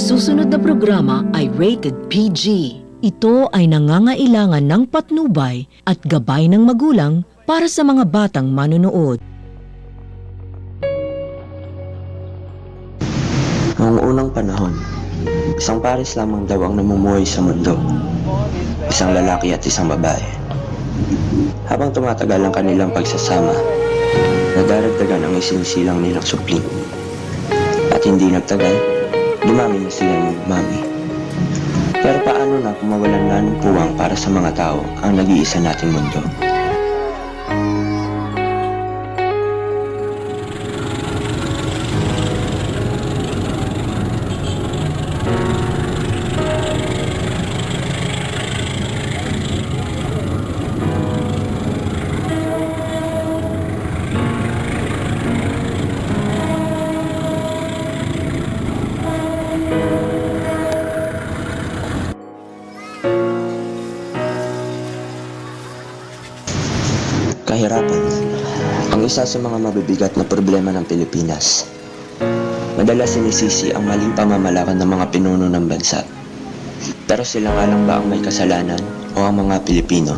susunod na programa ay rated PG. Ito ay nangangailangan ng patnubay at gabay ng magulang para sa mga batang manonood. Noong unang panahon, isang pares lamang daw ang namumuhay sa mundo. Isang lalaki at isang babae. Habang tumatagal ang kanilang pagsasama, nadaragdagan ang isinisilang nilang supling. At hindi nagtagal, dumami na sila mami. Pero paano na kung mawalan na ng puwang para sa mga tao ang nag-iisa nating mundo? Isa sa mga mabibigat na problema ng Pilipinas. Madalas sinisisi ang maling pamamalakad ng mga pinuno ng bansa. Pero sila nga lang ba ang may kasalanan o ang mga Pilipino?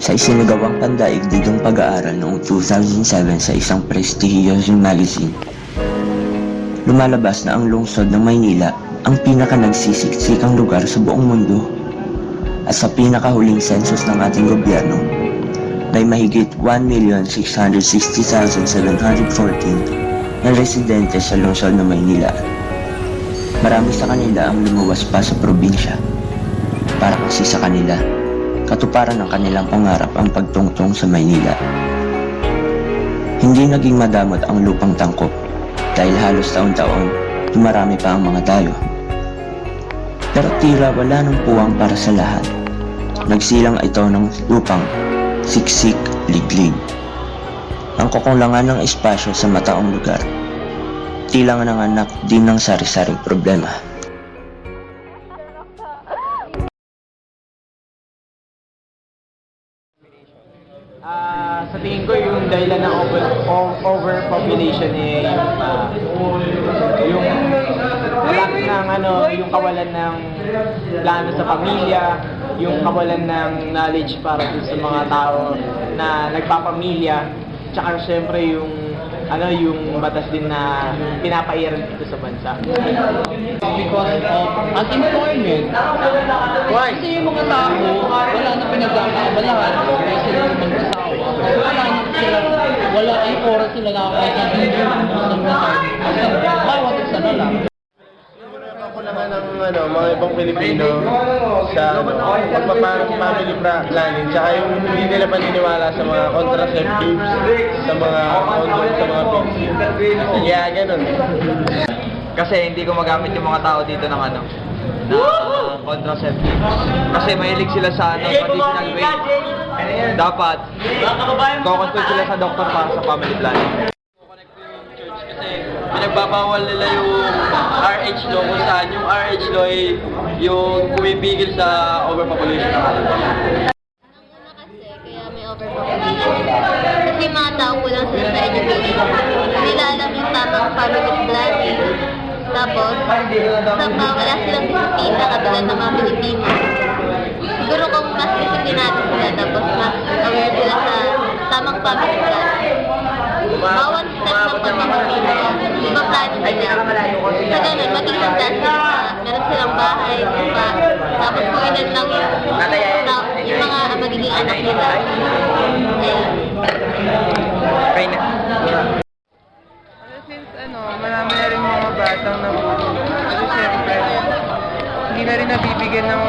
Sa isinagawang pandaigdigang pag-aaral noong 2007 sa isang prestigious magazine, lumalabas na ang lungsod ng Maynila ang pinaka nagsisiksikang lugar sa buong mundo. At sa pinakahuling census ng ating gobyerno, may mahigit 1,660,714 na residente sa lungsod ng Maynila. Marami sa kanila ang lumuwas pa sa probinsya. Para kasi sa kanila, katuparan ng kanilang pangarap ang pagtungtong sa Maynila. Hindi naging madamot ang lupang tangkop dahil halos taon-taon dumarami pa ang mga dayo. Pero tila wala ng puwang para sa lahat. Nagsilang ito ng lupang siksik liglig. Ang kukulangan ng espasyo sa mataong lugar. Tila nga nanganak din ng sari-saring problema. Ah, sa tingin ko yung dahilan ng over, overpopulation eh yung ah, yung lack ng ano, yung kawalan ng plano sa pamilya, yung kawalan ng knowledge para sa mga tao na nagpapamilya, tsaka syempre yung ano yung batas din na pinapairal dito sa bansa. because of unemployment. Why? Kasi yung mga tao, wala na pinagkakabalahan, sila yung mag-asawa. Wala na ay oras sila buhay. Bawat isa na lang. Ako naman ng ano, mga ibang Pilipino sa ano, pagpaparang family planning tsaka yung hindi nila paniniwala sa mga contraceptives, sa mga condom, sa mga pills. Kaya ganun. Kasi hindi ko magamit yung mga tao dito ng ano, na uh, contraceptive. Kasi mahilig sila sa ano, traditional way. Dapat, kukonsult sila sa doktor para sa family planning. Kasi pinagbabawal nila yung RH law kung saan yung RH law ay yung pumipigil sa overpopulation ng ating kasi kaya may overpopulation. Kasi yung mga tao kulang sila sa education. Nila alam yung tamang family. Tapos, sa pa, wala silang disiplina katulad ng mga Pilipino. Siguro kung mas disiplinado sila, tapos mas aware sila sa tamang family planning. Bawat step ng pagpapamilya, ipaplano nila. Sa ganun, maging handa sila sa, meron silang bahay, lupa, tapos kung ilan lang yung, na- yung mga magiging anak nila. Ayun. Since ano, marami na rin mga batang nabulong. Kasi siyempre, hindi nabibigyan ng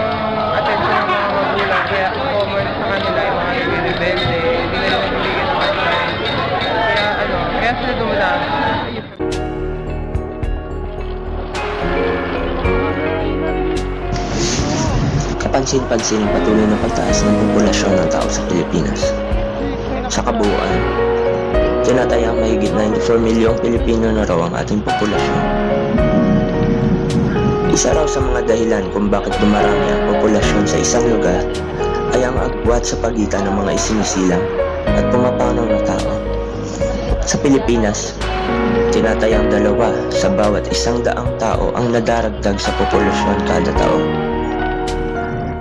attention ng mga magulang. Kaya common sa kanila yung mga nagre-rebelde, hindi rin nabibigyan ng advice. Kaya ano, kaya sila dumulami. Kapansin-pansin ang patuloy na pagtaas ng populasyon ng tao sa Pilipinas. Sa kabuuan, tinatayang mahigit 94 milyong Pilipino na raw ang ating populasyon. Isa raw sa mga dahilan kung bakit dumarami ang populasyon sa isang lugar ay ang agwat sa pagitan ng mga isinisilang at pumapanaw na tao. Sa Pilipinas, tinatayang dalawa sa bawat isang daang tao ang nadaragdag sa populasyon kada taon.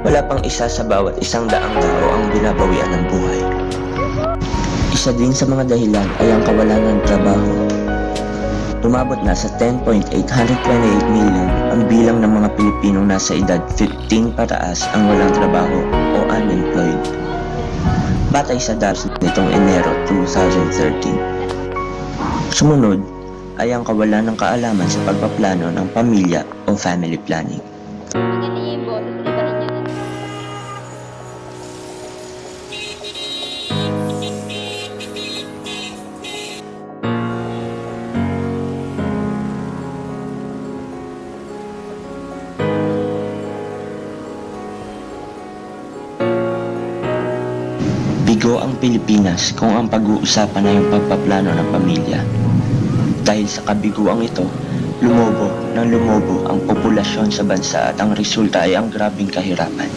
Wala pang isa sa bawat isang daang tao ang binabawian ng buhay. Isa din sa mga dahilan ay ang kawalan ng trabaho. Umabot na sa 10.828 million ang bilang ng mga Pilipinong nasa edad 15 pataas ang walang trabaho o unemployed. Batay sa DAPS nitong Enero 2013. Sumunod ay ang kawalan ng kaalaman sa pagpaplano ng pamilya o family planning. Bigo ang Pilipinas kung ang pag-uusapan ay yung pagpaplano ng pamilya. Dahil sa kabiguang ito, lumobo ng lumobo ang populasyon sa bansa at ang resulta ay ang grabing kahirapan.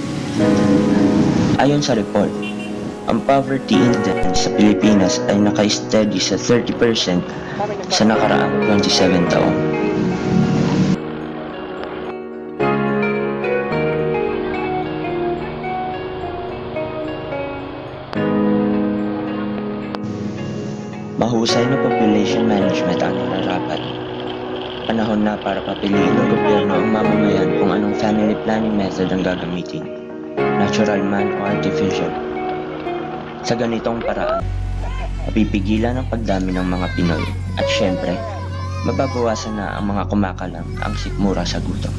Ayon sa report, ang poverty index sa Pilipinas ay naka-steady sa 30% sa nakaraang 27 taon. Mahusay na population management ang nararapat. Panahon na para papiliin ng gobyerno ang mamamayan kung anong family planning method ang gagamitin. Natural man o artificial. Sa ganitong paraan, mapipigilan ang pagdami ng mga Pinoy at syempre, mababawasan na ang mga kumakalam ang sikmura sa gutom.